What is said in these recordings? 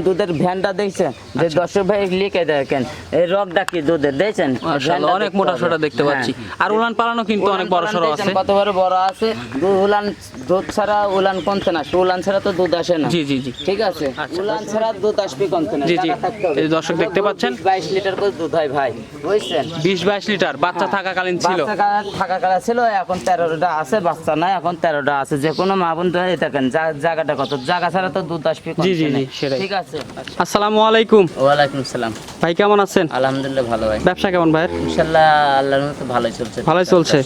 দুধের ভ্যানটা দেখছেন? যে দর্শক ভাই লিখে দেখেন এই রকটা কি দুধের দেখছেন? অনেক মোটা সোটা দেখতে পাচ্ছি। হ্যাঁ। আর উলান পালানো কিন্তু অনেক বড় সড়ো আছে। কত বড় বড় আছে? উলান দুধ ছাড়া উলান কমতে না উলান ছাড়া তো দুধ আসে না। জি জি জি। ঠিক আছে? উলান ছাড়া দুধ আসবে কমতে না জি, জি। এই দর্শক দেখতে পাচ্ছেন? বাইশ লিটার করে দুধ হয় ভাই বুঝছেন? বিশ বাইশ লিটার বাচ্চা থাকাকালীন ছিল। বাচ্চা কালা- থাকা কালা ছিল এখন তেরোটা আছে বাচ্চা নাই এখন তেরোটা আছে। যে কোনো মা বোন তো এই দেখেন জায়গাটা কত? জায়গা ছাড়া তো দুধ আসবে জি, জি, জি, না। সেটাই। ঠিক আছে। আসসালামু আলাইকুম। ওয়ালাইকুম সালাম। ভাই কেমন আছেন? আলহামদুলিল্লাহ ভালো ভাই। ব্যবসা কেমন ভাইয়ের? ইনশাল্লাহ আল্লাহর মতো ভালোই চলছে। ভালোই চলছে।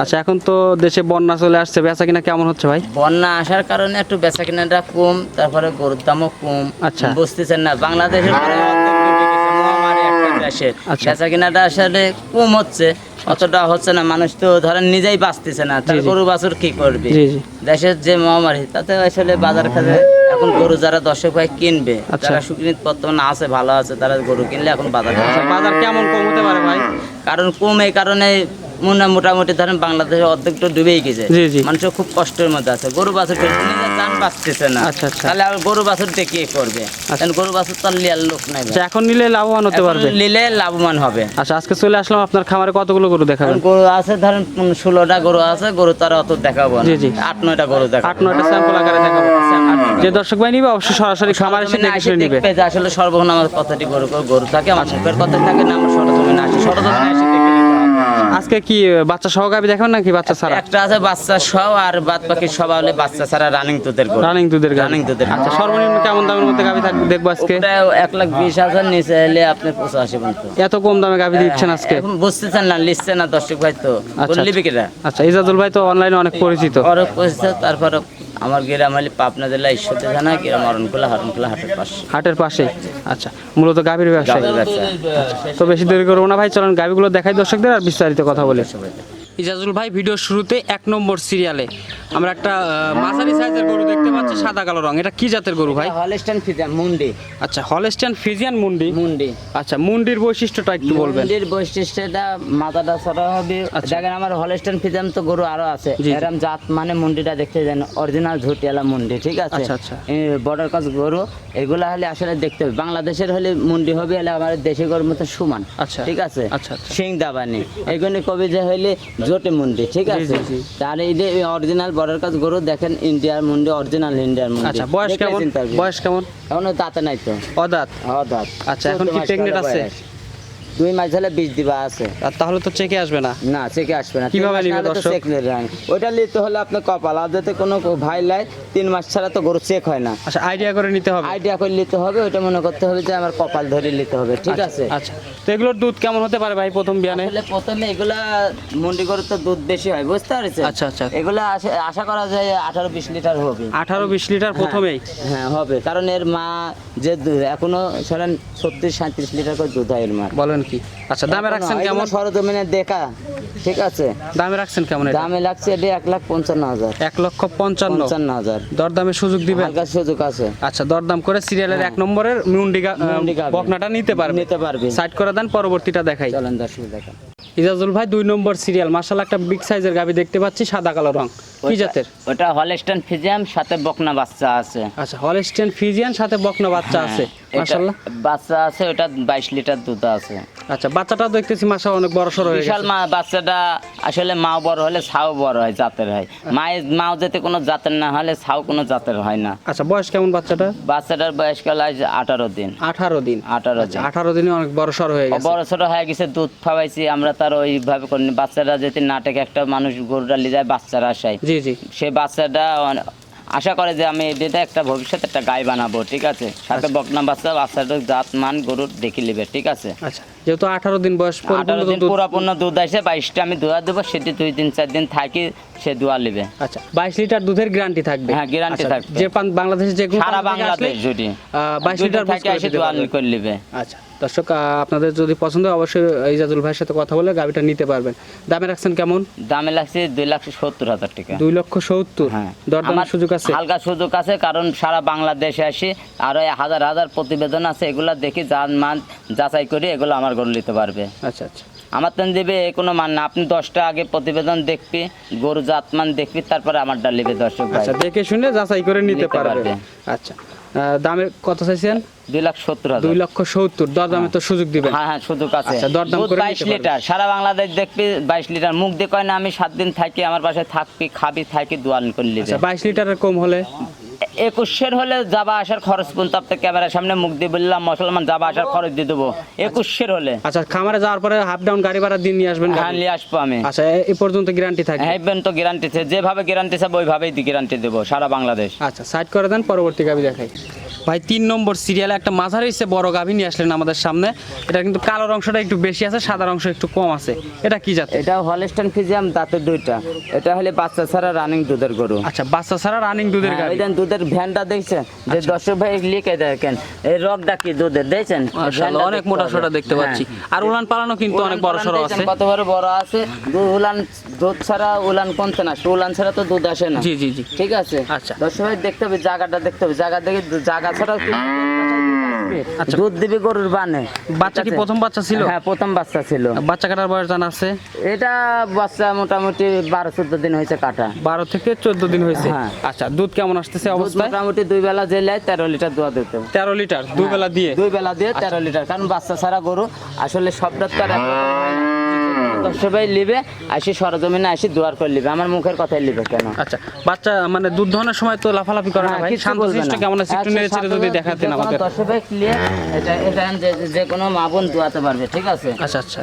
আচ্ছা এখন তো দেশে বন্যা চলে আসছে। বেচা কিনা কেমন হচ্ছে ভাই? বন্যা আসার কারণে একটু বেচা কেনাটা কম তারপরে গরুর দামও কম। আচ্ছা। বুঝতেছেন না বাংলাদেশের আচ্ছা। বেচা কেনাটা আসলে কম হচ্ছে অতটা হচ্ছে না। মানুষ তো ধরেন নিজেই বাঁচতেছে না তার। গরু বাছুর কি করবে? দেশের যে মহামারী তাতে আসলে বাজার খাতে এখন গরু যারা দর্শক ভাই কিনবে আচ্ছা। যারা সুকিনিত বর্তমানে আছে ভালো আছে তারা গরু কিনলে এখন বাজার আচ্ছা, বাজার কেমন কম হতে পারে ভাই? কারণ কম এই কারণে মোনা মোটামুটি ধরেন বাংলাদেশে অর্ধেকটা ডুবেই গেছে। জি, জি। মানুষ খুব কষ্টের মধ্যে আছে। গরু বাছুর দাম না। আচ্ছা, আচ্ছা। তাহলে আর গরু বাছুর দিয়ে করবে? কারণ গরু বাছুর তো আর লিয়ার লোক নাই এখন নিলে লাভবান হতে পারবে। নিলে লাভবান হবে। আচ্ছা আজকে চলে আসলাম আপনার খামারে কতগুলো গরু দেখাবেন গরু আছে ধরেন ষোলোটা গরু আছে গরু তারা অত দেখাবো না। জি, জি। আট নয়টা গরু দেখাবো। আট নয়টা স্যাম্পল আকারে দেখাবো। যে দর্শক ভাই নিবে অবশ্যই সরাসরি খামার এসে দেখে শুনে নিবে যে আসলে সর্বক্ষণ আমার কথাটি গরু গরু থাকে আমার মুখের কথা থাকে না আমার সরজমিনে আসি সরজমিনে আসি দেখে আজকে কি বাচ্চা সহ গাবি দেখাবেন নাকি বাচ্চা ছাড়া? একটা আছে বাচ্চা সব আর বাদ বাকি সব হলে বাচ্চা ছাড়া রানিং দুধের গরু। রানিং দুধের রানিং দুধের আচ্ছা সর্বনিম্ন কেমন দামের মধ্যে গাবি থাকবে দেখব আজকে? ওটা এক লাখ বিশ হাজার নিচে হলে আপনি পঁচাশি পর্যন্ত। এত কম দামে গাবি দিচ্ছেন আজকে? এখন বুঝতেছেন না লিখছে না দর্শক ভাই তো। আচ্ছা, লিবি কেটা আচ্ছা ইজাজুল ভাই তো অনলাইনে অনেক পরিচিত। অনেক পয়সা তারপর আমার গ্রাম হলে পাবনা জেলা ঈশ্বর থানা গ্রাম অরণকুলা হরণকুলা হাটের পাশে। হাটের পাশে? আচ্ছা মূলত গাভীর ব্যবসা। তো বেশি দেরি করব না ভাই চলেন গাভীগুলো দেখাই দর্শকদের আর বিস্তারিত কথা বলে। ইজাজুল ভাই ভিডিও শুরুতে এক নম্বর সিরিয়ালে আমরা একটা মাঝারি সাইজের গরু দেখতে পাচ্ছি সাদা কালো রং এটা কি জাতের গরু ভাই হলস্টাইন ফিজা মুন্ডি আচ্ছা হলস্টাইন ফিজিয়ান মুন্ডি মুন্ডি আচ্ছা মুন্ডির বৈশিষ্ট্যটা একটু বলবেন মুন্ডির বৈশিষ্ট্যটা মাথাটা ছোট হবে আচ্ছা। দেখেন আমার হলস্টাইন ফিজাম তো গরু আরও আছে জি। জাত মানে মুন্ডিটা দেখতে যেন অরিজিনাল ঝুটিয়ালা মুন্ডি ঠিক আছে আচ্ছা, আচ্ছা। বর্ডার কাজ গরু এগুলা হলে আসলে দেখতে হবে বাংলাদেশের হলে মুন্ডি হবে হলে আমার দেশি গরুর মতো সমান আচ্ছা। ঠিক আছে আচ্ছা, আচ্ছা। সিং দাবানি এগুলো কবি যে হইলে জোটে মুন্ডি ঠিক আছে। তাহলে এই যে অরিজিনাল বর্ডার কাজ গরু দেখেন ইন্ডিয়ার মুন্ডি অরিজিনাল ইন্ডিয়ার মুন্ডি। আচ্ছা বয়স কেমন? বয়স কেমন? এখন দাঁতে নাই তো। অদাত? অদাত। আচ্ছা, এখন কি প্রেগনেন্ট আছে? দুই মাস ধরে বীজ দিবা আছে। আর তাহলে তো চেকে আসবে না। না চেকে আসবে না। কীভাবে নিবে দর্শক? চেক নিবে না। ওইটা নিতে হলে আপনার কপাল। আর যাতে কোনো ভাই লাই তিন মাস ছাড়া তো গরু চেক হয় না। আচ্ছা আইডিয়া করে নিতে হবে। আইডিয়া করে নিতে হবে ওইটা মনে করতে হবে যে আমার কপাল ধরে নিতে হবে ঠিক আছে? আচ্ছা। তো এগুলোর দুধ কেমন হতে পারে ভাই প্রথম বিয়ানে? আসলে প্রথমে এগুলা মন্ডি গরুর তো দুধ বেশি হয় বুঝতে পারছেন? আচ্ছা, আচ্ছা। এগুলা আশা- আশা করা যায় আঠারো বিশ লিটার হবে। আঠারো বিশ লিটার প্রথমেই? হ্যাঁ হবে। কারণ এর মা যে এখনও ধরেন ছত্রিশ সাঁত্রিশ লিটার করে দুধ হয় এর মা। বলেন কি? আচ্ছা দামে রাখছেন কেমন? সরজমিনে দেখা ঠিক আছে। দামে রাখছেন কেমন দামে লাগছে এটা এক লাখ পঞ্চান্ন হাজার। এক লক্ষ পঞ্চান্ন। পঞ্চান্ন হাজার। দরদামের সুযোগ হালকা সুযোগ আছে। আচ্ছা দরদাম করে সিরিয়ালের এক নম্বরের হ্যাঁ। মুন্ডি গাভী। বকনাটা নিতে পারবে। নিতে পারবে। সাইড করে দেন পরবর্তীটা দেখাই। চলেন দর্শক দেখেন। ইজাজুল ভাই দুই নম্বর সিরিয়াল। মার্শাল একটা বিগ সাইজের গাবি দেখতে পাচ্ছি সাদা কালো রং। কি জাতের? ওটা ফিজিয়াম সাথে বকনা বাচ্চা আছে। আচ্ছা হলস্টেন ফিজিয়ান সাথে বকনা বাচ্চা আছে। হ্যাঁ, এটা মার্শাল্লাহ বাচ্চা আছে ওটা বাইশ লিটার দুধ আছে। আচ্ছা বাচ্চাটাও দেখতেছি মাসা অনেক বড় হয়ে বিশাল মা বাচ্চাটা আসলে মাও বড় হলে ছাও বড় হয় জাতের হয়। মায়ের মাও যাতে কোনো জাতের না হলে ছাও কোনো জাতের হয় না। আচ্ছা বয়স কেমন বাচ্চাটা? বাচ্চাটার বয়সকাল আজ আঠারো দিন। আঠারো দিন। আঠারো আচ্ছা দিন। আঠারো দিনে অনেক বড় সড় হয়ে গেছে। বড় ছোট হয়ে গেছে দুধ খাওয়াইছি আমরা তার ওইভাবে করিনি বাচ্চাটা যদি নাটকে একটা মানুষ গরুটা নিয়ে যায় বাচ্চারা আসায়। জি জি। সে বাচ্চাটা আশা করে যে আমি এটা একটা ভবিষ্যতে একটা গাই বানাবো ঠিক আছে? সাথে বকনা বাচ্চা বাচ্চাটা জাত মান গরুর দেখে নিবে ঠিক আছে? আচ্ছা। যেহেতু আঠারো দিন বয়স পরিপূর্ণ আঠারো দিন পুরাপূর্ণ দুধ আসে বাইশটা আমি দোয়া দেবো সেটি দুই দিন চার দিন থাকি সে দোয়া নেবে। আচ্ছা বাইশ লিটার দুধের গ্যারান্টি থাকবে। হ্যাঁ, guarantee আচ্ছা, থাকবে। যে বাংলাদেশে যে সারা বাংলাদেশ যদি আহ, 22 দুই দিন লিটার থাকি এসে দোয়া। করে নেবে। আচ্ছা দর্শক আপনাদের যদি পছন্দ হয় অবশ্যই ইজাজুল ভাইয়ের সাথে কথা বলে গাড়িটা নিতে পারবেন। দামে রাখছেন কেমন? দামে লাগছে দুই লাখ সত্তর হাজার টাকা। দুই লক্ষ সত্তর? হ্যাঁ। দরদামের সুযোগ আছে? হালকা সুযোগ আছে কারণ সারা বাংলাদেশে আসি আরও হাজার হাজার প্রতিবেদন আছে এগুলা দেখি যান মান যাচাই করে এগুলো আমার গরু নিতে পারবে। আচ্ছা আচ্ছা। আমার তেন দেবে কোনো মান না। আপনি দশটা আগে প্রতিবেদন দেখবি গরু জাতমান দেখবি তারপরে আমারটা নেবে দর্শক আচ্ছা দেখে শুনে যাচাই করে নিতে পারবে। আচ্ছা দামে কত চাইছেন? দুই লাখ সত্তর দুই লক্ষ সত্তর। দরদামে তো সুযোগ দিবেন। হ্যাঁ হ্যাঁ সুযোগ আছে। আচ্ছা, দরদাম বাইশ লিটার। সারা বাংলাদেশ দেখবি বাইশ লিটার। মুখ দিয়ে কয় না আমি সাত দিন থাকি আমার পাশে থাকবি খাবি থাকি দোয়ান করে নিবে। আচ্ছা বাইশ লিটারের কম হলে? একুশের হলে যাবা আসার খরচ কিন্তু আপনার ক্যামেরার সামনে মুখ দিয়ে বললাম মুসলমান যাবা আসার খরচ দিয়ে দেবো। একুশের হলে। আচ্ছা খামারে যাওয়ার পরে হাফ ডাউন গাড়ি ভাড়া দিন নিয়ে আসবেন হ্যাঁ নিয়ে আসব আমি। আচ্ছা এ- এ পর্যন্ত গ্যারান্টি থাকে হ্যাঁ তো গ্যারান্টি যেভাবে গ্যারান্টি চাবো ওইভাবেই গ্যারান্টি দেবো সারা বাংলাদেশ। আচ্ছা সাইড করে দেন পরবর্তী গাবি দেখাই। ভাই তিন নম্বর সিরিয়ালে একটা মাঝারি হিসেবে বড় গাভি নিয়ে আসলেন আমাদের সামনে। এটা কিন্তু কালোর অংশটা একটু বেশি আছে সাদার অংশ একটু কম আছে। এটা কি জাতের এটা হলস্টাইন ফিজিয়াম দাঁতের দুইটা। এটা হলে বাচ্চা ছাড়া রানিং দুধের গরু। আচ্ছা বাচ্চা ছাড়া রানিং দুধের হ্যাঁ, গাভি। দেন দুধের ভ্যানটা দেখছেন? যে দর্শক ভাই লিখে দেখেন এই রক ডাকি দুধের দেখছেন? মাশাআল্লাহ, অনেক মোটা। সোটা দেখতে পাচ্ছি। হ্যাঁ। আর উলান পালানো কিন্তু অনেক বড় সড়ো আছে। কত বড় বড় আছে উলান দুধ ছাড়া উলান কমছে না উলান ছাড়া তো দুধ আসে না। জি জি জি। ঠিক আছে? আচ্ছা। দর্শক ভাই দেখতে হবে জায়গাটা দেখতে হবে। জায়গা দেখে জায়গা আচ্ছা। দুধ দিবে গরুর বানে। বাচ্চা কি প্রথম বাচ্চা ছিল? হ্যাঁ প্রথম বাচ্চা ছিল। বাচ্চা কাটার বয়স জানা আছে? এটা বাচ্চা মোটামুটি বারো চোদ্দ দিন হয়েছে কাটা। বারো থেকে চোদ্দ দিন হয়েছে? হ্যাঁ। আচ্ছা দুধ কেমন আসতেছে দুধ মোটামুটি দুই বেলা জেলে তেরো লিটার দোয়া দিতে তেরো লিটার দুই বেলা দিয়ে? দুই বেলা দিয়ে তেরো লিটার কারণ বাচ্চা ছাড়া গরু আসলে সবটা আর একরকম না। সবাই লিবে আসি সরজমিনে আসি দুয়ার করে লিবে। আমার মুখের কথাই লিবে কেন? আচ্ছা বাচ্চা মানে দুধ দহনের সময় তো লাফালাফি করে না হ্যাঁ, ভাই? শান্ত শিষ্ট কেমন আছে? একটু আচ্ছা, নেড়ে চেড়ে যদি দেখাতেন আমাদের। দশ রুপয়ে clear, এটা এটা যে যে কোনো মা বোন দোয়াতে পারবে ঠিক আছে? আচ্ছা আচ্ছা।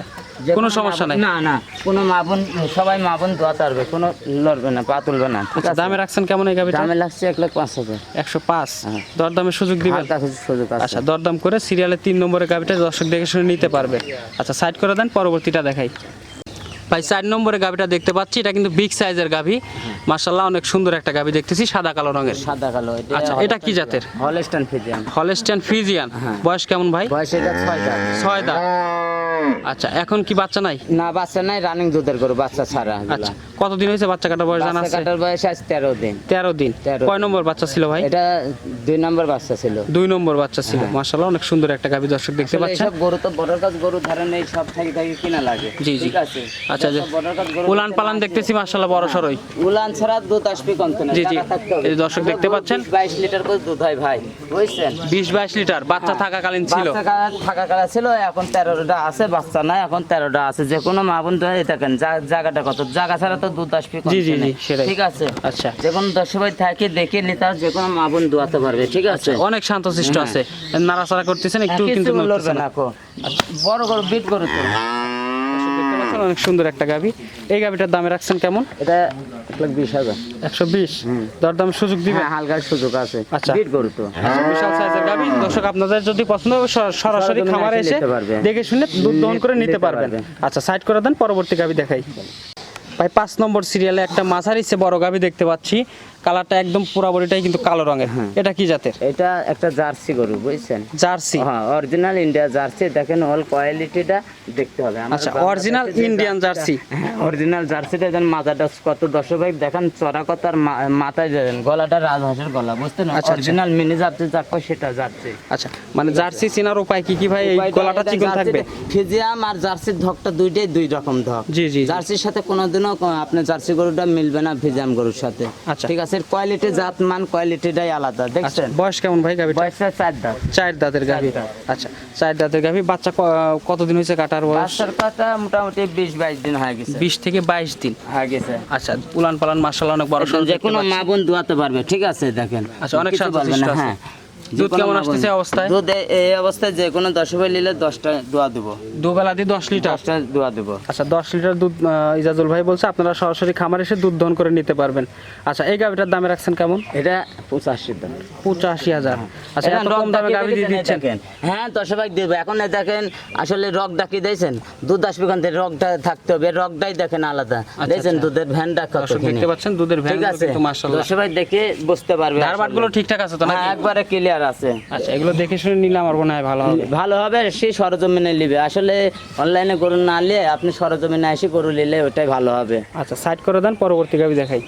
কোনো সমস্যা নাই? না না কোনো মা বোন সবাই মা বোন দোয়াতে পারবে কোনো লড়বে না পা তুলবে না আচ্ছা দামে রাখছেন কেমন এই গাভিটা? দামে লাগছে এক লাখ পাঁচ হাজার। একশো পাঁচ। হ্যাঁ। দরদামের সুযোগ দিবেন? সুযোগ আচ্ছা দরদাম করে সিরিয়ালের তিন নম্বরের গাভিটা দর্শক দেখে শুনে নিতে পারবে। আচ্ছা সাইড করে দেন পরবর্তীটা দেখাই। ভাই চার নম্বরের গাভিটা দেখতে পাচ্ছি। এটা কিন্তু বিগ সাইজের গাভি। মাশাল্লাহ অনেক সুন্দর একটা গাভি দেখতেছি সাদা কালো রঙের। সাদা কালো আচ্ছা, এটা কি জাতের? Holstein Friesian. হলস্টান ফ্রিজিয়ান হ্যাঁ। বয়স কেমন ভাই? বয়স এটা ছয় দা ছয় দাঁত। আচ্ছা এখন কি বাচ্চা নাই? না বাচ্চা নাই রানিং দুধের গরু বাচ্চা ছাড়া আচ্ছা কতদিন হয়েছে বাচ্চা কাটার বয়স? জানা আছে? কাটার বয়স আজ তেরো দিন। তেরো দিন। কয় নম্বর বাচ্চা ছিল ভাই? এটা দুই নম্বর বাচ্চা ছিল। দুই নম্বর বাচ্চা ছিল। মার্শাল্লাহ অনেক সুন্দর একটা গাভি দর্শক দেখতে পাচ্ছেন। এইসব গরু তো বড়র কাজ গরু ধরেন এই সব থাকি থাকি কিনা লাগে। জি, জি। ঠিক আছে? আচ্ছা, গরু উলান পালান দেখতেছি মার্শাল্লাহ বড় সরই। উলান ছাড়া দুধ আসবে না জি, জি। এই দর্শক দেখতে পাচ্ছেন। বাইশ লিটার করে দুধ হয় ভাই বুঝছেন? বিশ বাইশ লিটার বাচ্চা থাকাকালীন ছিল। বাচ্চা কালা- থাকা কালা ছিল এখন তেরোটা আছে বাচ্চা নাই এখন তেরোটা আছে। যে কোনো মা বোন থাকেন জায়গাটা কত? জায়গা ছাড়া তো দুধ আসবে জি, জি। ঠিক আছে? আচ্ছা। যে কোনো দশ ভাই থাকে দেখে নিতে তার যে কোনো মা বোন দোয়াতে পারবে ঠিক আছে? অনেক শান্তশিষ্ট আছে। নাড়াচাড়া করতেছেন একটু হ্যাঁ, কিন্তু লড়বে না। বড় গরু বিট গরু তো পাচ্ছেন, অনেক সুন্দর একটা গাভি। এই গাভিটার দামে রাখছেন কেমন? এটা এক লাখ বিশ হাজার। একশো বিশ? দরদাম সুযোগ দিবেন হ্যাঁ হালকার সুযোগ আছে। আচ্ছা। গরু তো। বিশাল সাইজের গাভি। দর্শক আপনাদের যদি পছন্দ হবে সরাসরি খামারে এসে। দেখে শুনে দুধ দহন করে নিতে নিতে পারবেন। আচ্ছা সাইড করে দেন পরবর্তী গাভি দেখাই। ভাই পাঁচ নম্বর সিরিয়ালে একটা মাঝারি সে বড় গাভি দেখতে পাচ্ছি। কালারটা একদম পুরা বডিটাই কিন্তু কালো রঙের। হ্যাঁ। এটা কি জাতের? এটা একটা জার্সি গরু বুঝছেন? জার্সি? হ্যাঁ অরিজিনাল ইন্ডিয়া জার্সি দেখেন অল কোয়ালিটিটা দেখতে হবে। আচ্ছা, যে Indian জার্সিটা- jersey। হ্যাঁ অরিজিনাল জার্সিটা যেন মাথাটা কত দর্শক ভাই দেখেন চড়া কত আর মাথায় দেন গলাটা রাজহাঁসের গলা বুঝতেন আচ্ছা, অরিজিনাল মিনি জার্সি যাক সেটা জার্সি। আচ্ছা মানে জার্সি চেনার উপায় কি? কি ভাই এই গলাটা চিকন থাকবে? ফিজিয়াম আর জার্সির ধকটা দুইটাই দুই রকম ধক। জি জি। জার্সির সাথে কোনোদিনও আপনার জার্সি গরুটা মিলবে না ফিজিয়াম গরুর সাথে। আচ্ছা। ঠিক আছে? কোয়ালিটি জাত মান কোয়ালিটিটাই আলাদা আচ্ছা দেখছেন? বয়স কেমন ভাই গাভী বয়সটা চার দাঁত। চার দাঁতের গাভী। আচ্ছা চার দাঁতের গাভী। বাচ্চা কতদিন হয়েছে কাটার বয়স? বাচ্চার কাটা মোটামুটি বিশ বাইশ দিন হয়ে গেছে। বিশ থেকে বাইশ দিন। হয়ে গেছে। আচ্ছা উলান পালান মার্শাল অনেক বড় যে কোনো মা বোন দোয়াতে পারবে ঠিক আছে দেখেন। আচ্ছা, অনেক সাহায্য হ্যাঁ। দুধ কেমন আসতেছে অবস্থায়? দুধ এই অবস্থায় যে কোনো দশ নিলে দশটা দোয়া দেবো। দুবেলা দিয়ে দশ লিটার? দশটা দোয়া দেবো। আচ্ছা দশ লিটার দুধ ইজাজুল ভাই বলছে আপনারা সরাসরি খামার এসে দুধ দহন করে নিতে পারবেন। আচ্ছা এই গাভিটার দামে রাখছেন কেমন? এটা পঁচাশি দাম। পঁচাশি হাজার। আচ্ছা এত কম দামে গাভি দিয়ে দিচ্ছেন? হ্যাঁ দশ ভাই দেবে। এখন দেখেন আসলে রক ডাকি দিয়েছেন। দুধ আসবে কান থেকে রকটা থাকতে হবে। রকটাই দেখেন আলাদা। দেখছেন আচ্ছা। দুধের ভ্যানটা কত দেখতে পাচ্ছেন দুধের ভ্যান ঠিক আছে। দশ ভাই দেখে বুঝতে পারবে ধারবাটগুলো ঠিকঠাক আছে তো হ্যাঁ নাকি? একবারে ক্লিয়ার আছে। আচ্ছা এগুলো দেখে শুনে নিলে আমার মনে হয় ভালো হবে। ভালো হবে সে সরজমিনে নিবে। আসলে অনলাইনে গরু না নিলে আপনি সরজমিনে এসে গরু নিলে ওটাই ভালো হবে। আচ্ছা সাইড করে দেন পরবর্তী গাভি দেখাই।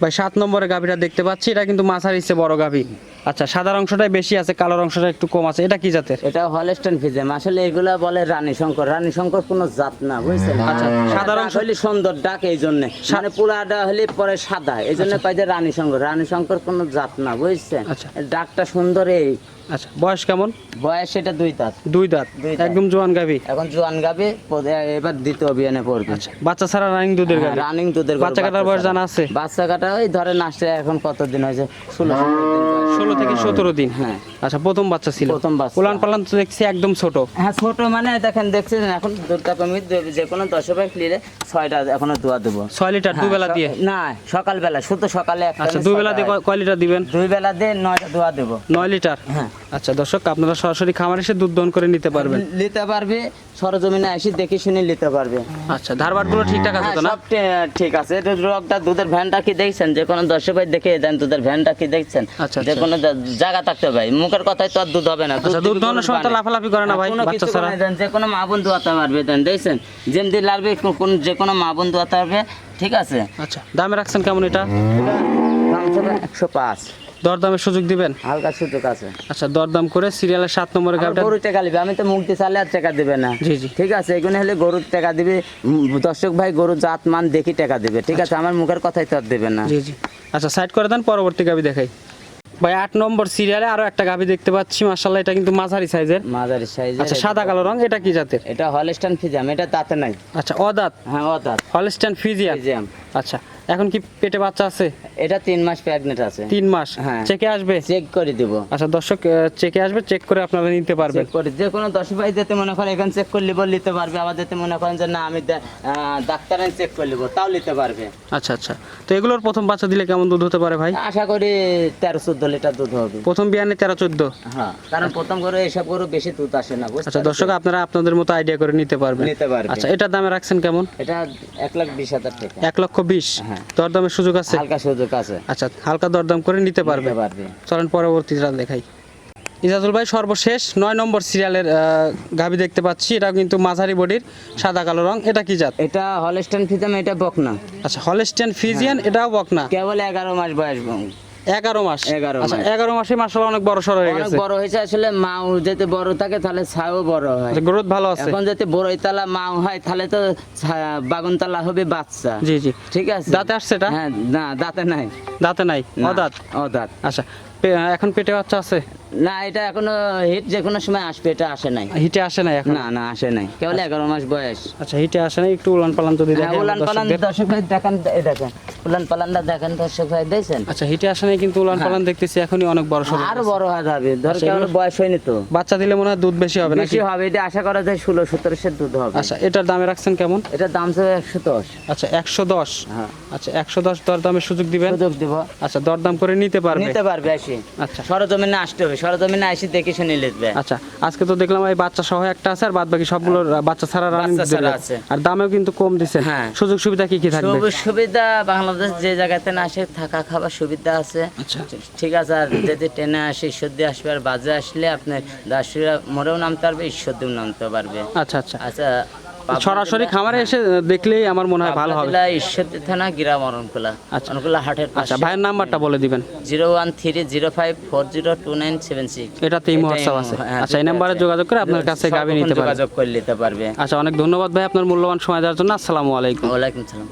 ভাই সাত নম্বরের গাভীটা দেখতে পাচ্ছি। এটা কিন্তু মাছার ইচ্ছে বড় গাভী। আচ্ছা সাদার অংশটাই বেশি আছে কালোর অংশটা একটু কম আছে। এটা কি জাতের? এটা হলস্টেন ফিজেম। আসলে এগুলা বলে রানী শঙ্কর। রানী শঙ্কর কোন জাত না বুঝছেন? আচ্ছা, সাদা অংশ- হলে সুন্দর ডাক এই জন্য। মানে পুরাটা হলে পরে সাদা। এই জন্য কয় যে রানী শঙ্কর। রানী শঙ্কর কোন জাত না বুঝছেন? আচ্ছা। ডাকটা সুন্দর এই। আচ্ছা বয়স কেমন? বয়স এটা দুই দাঁত। দুই দাঁত। একদম জোয়ান গাভী। এখন জোয়ান গাবে এবার দ্বিতীয় অভিযানে পড়বে। আচ্ছা বাচ্চা ছাড়া রানিং দুধের গাভী? রানিং দুধের বাচ্চা কাটার বয়স জানা আছে? বাচ্চা কাটা ওই ধরেন আসছে এখন কতদিন হয়েছে? ষোলো দিন। ষোলো থেকে সতেরো দিন হ্যাঁ। আচ্ছা প্রথম বাচ্চা ছিল। প্রথম বাচ্চা। উলান পালান তো দেখছি একদম ছোট। হ্যাঁ ছোট মানে দেখেন দেখছেন এখন দুধটা কমি যে কোনো দশ ভাই ক্লিয়ারে ছয়টা এখনও দোয়া দেবো। ছয় লিটার হ্যাঁ, দুবেলা দিয়ে? না সকালবেলা শুধু সকালে আচ্ছা আমি দুই বেলা ছয়টা- দিয়ে কয়- কয় লিটার দিবেন? দুই বেলা দিয়ে নয়টা দোয়া দেবো। নয় লিটার? হ্যাঁ। আচ্ছা দর্শক আপনারা সরাসরি খামার এসে দুধ দহন করে নিতে পারবেন। নিতে পারবে সরজমিনে এসে দেখে শুনে নিতে পারবে। আচ্ছা ধারবাটগুলো ঠিকঠাক আছে হ্যাঁ, তো না? সব ঠিক আছে। রোগটা দুধের ভ্যানটা কি দেখছেন? যে কোনো দর্শক ভাই দেখে দেন দুধের ভ্যানটা কি দেখছেন? আচ্ছা, যে আচ্ছা। কোনো জায়গা থাকতে ভাই। মুখের কথায় তো আর দুধ হবে না। আচ্ছা দুধ দহনের সময় তো লাফালাফি করে না ভাই বাচ্চা ছাড়া। দেন যে কোনো মা বন্ধু হতে পারবে দেন দেখছেন? যেমনি লাগবে কোন যে কোনো মা বন্ধু হতে পারবে ঠিক আছে? আচ্ছা দামে রাখছেন কেমন এটা দাম ছিল একশো পাঁচ। দরদামের সুযোগ দিবেন? হালকা সুযোগ আছে। আচ্ছা দরদাম করে সিরিয়ালের সাত নম্বরে আমার গাড়িটা গরুর টাকা দিবে আমি তো মুখ দিয়ে চালে আর টাকা দিবে না। জি জি। ঠিক আছে এগুলো হলে গরুর টাকা দিবে দর্শক ভাই গরুর জাত মান দেখি টাকা দিবে ঠিক আছে? আমার মুখের কথাই তো আর দেবে না। জি জি। আচ্ছা সাইড করে দেন পরবর্তী গাবি দেখাই। ভাই আট নম্বর সিরিয়ালে আরও একটা গাবি দেখতে পাচ্ছি মার্শাল্লাহ এটা কিন্তু মাঝারি সাইজের। মাঝারি সাইজ আচ্ছা সাদা কালো রং এটা কি জাতের? এটা হলস্টান ফিজাম এটা তাতে নাই। আচ্ছা অদাত। হ্যাঁ ও দাঁত হলস্টাইন ফিজিয়াম। আচ্ছা এখন কি পেটে বাচ্চা আছে? এটা তিন মাস প্রেগনেন্ট আছে। তিন মাস? হ্যাঁ। চেকে আসবে? চেক করে দিব। আচ্ছা দর্শক চেকে আসবে চেক করে আপনারা নিতে পারবেন। চেক করে যে কোনো দশ ভাই যেতে মনে করেন এখানে চেক করলে বল নিতে পারবে। আবার যেতে মনে করেন যে না আমি ডাক্তার চেক করে নিবো। তাও নিতে পারবে। আচ্ছা আচ্ছা। তো এগুলোর প্রথম বাচ্চা দিলে কেমন দুধ হতে পারে ভাই? আশা করি তেরো চোদ্দ লিটার দুধ হবে। প্রথম বিয়ানে তেরো চোদ্দ? হ্যাঁ কারণ প্রথম করে এসব গরু বেশি দুধ আসে না আচ্ছা দর্শক আপনারা আপনাদের মতো আইডিয়া করে নিতে পারবেন। নিতে পারবে। আচ্ছা এটার দামে রাখছেন কেমন? এটা এক লাখ বিশ হাজার টাকা। এক লক্ষ বিশ? হ্যাঁ। দরদামের সুযোগ আছে? হালকা সুযোগ আছে। আচ্ছা হালকা দরদাম করে নিতে পারবে। চলেন পারবে। চলেন পরবর্তীটা দেখাই। ইজাজুল ভাই সর্বশেষ নয় নম্বর সিরিয়ালের গাবি দেখতে পাচ্ছি। এটা কিন্তু মাঝারি বডির সাদা কালো রং। এটা কি জাত? এটা হলস্টেন ফিজিয়ান এটা বকনা। আচ্ছা হলস্টেন ফিজিয়ান এটাও বকনা। কেবল এগারো মাস বয়স এগারো মাস। 11 আচ্ছা মাস। এগারো মাসে মাসাল্লাহ অনেক বড় সড় হয়ে গেছে। বড় হয়েছে আসলে মাও যদি বড় থাকে তাহলে ছাও বড় হয়। গ্রোথ ভালো আছে। এখন যদি বড়ই তালা মাও হয় তাহলে তো বাগুনতলা হবে বাচ্চা। জি জি। ঠিক আছে। দাঁতে আসছে এটা? হ্যাঁ না দাঁতে নাই। দাঁতে নাই অদাঁত? অদাঁত। আচ্ছা এখন পেটে বাচ্চা আছে? না এটা এখনও হিট যে কোনো সময় আসবে এটা আসে নাই। হিটে আসে না এখন? না না আসে নাই। কেবল এগারো মাস বয়স। আচ্ছা হিটে আসে না একটু উলান পালান যদি হ্যাঁ, দেখেন উলান পালান দর্শক ভাই দেখেন এই দেখেন উলান পালানটা দেখেন দর্শক ভাই দেখছেন? আচ্ছা হিটে আসে না কিন্তু উলান পালান দেখতেছি এখনই অনেক বড় সড় আরও বড় হয়ে যাবে ধর আচ্ছা, এগুলো- বয়স হয়নি তো। বাচ্চা দিলে মনে হয় দুধ বেশি হবে নাকি? বেশি হবে এটা আশা করা যায় ষোলো সতেরোশের দুধ হবে। আচ্ছা এটার দামে রাখছেন কেমন? এটার দাম ছিল একশো দশ। আচ্ছা একশো দশ? হ্যাঁ। আচ্ছা একশো দশ দর দামের সুযোগ দিবেন? সুযোগ দিব। আচ্ছা দরদাম করে নিতে পারবে। নিতে পারবে আসি। আচ্ছা। সরজমিনে আসতে হবে সরজমিনে আসি দেখে শুনে লিখবে। আচ্ছা আজকে তো দেখলাম এই বাচ্চা সহ একটা আছে আর বাদ বাকি সবগুলো বাচ্চা ছাড়া রানিং আছে। আর দামেও কিন্তু কম দিছে। হ্যাঁ। সুযোগ সুবিধা কি কি থাকবে? সবুজ সুবিধা বাংলাদেশ যে জায়গাতে না আসে থাকা খাবার সুবিধা আছে। আচ্ছা। ঠিক আছে আর যদি ট্রেনে আসে ঈশ্বর দিয়ে আসবে আর বাজে আসলে আপনার দাসুরা মোড়েও নামতে পারবে ঈশ্বর দিয়েও নামতে পারবে। আচ্ছা আচ্ছা। আচ্ছা সরাসরি খামারে এসে দেখলেই আমার মনে হয় ভালো হবে। ঈশ্বরদী থানা গ্রাম অরণকুলা আচ্ছা। অরণকুলা হাটের আচ্ছা ভাইয়ের নাম্বারটা বলে দিবেন। Zero one three zero five four zero two nine seven six. এটাতে এই হোয়াটসঅ্যাপ আছে। আচ্ছা এই নাম্বারে যোগাযোগ করে আপনার কাছে গাবি নিতে পারবে। যোগাযোগ করে নিতে পারবে। আচ্ছা অনেক ধন্যবাদ ভাই আপনার মূল্যবান সময় দেওয়ার জন্য। আসসালামু আলাইকুম। ওয়ালাইকুম সালাম।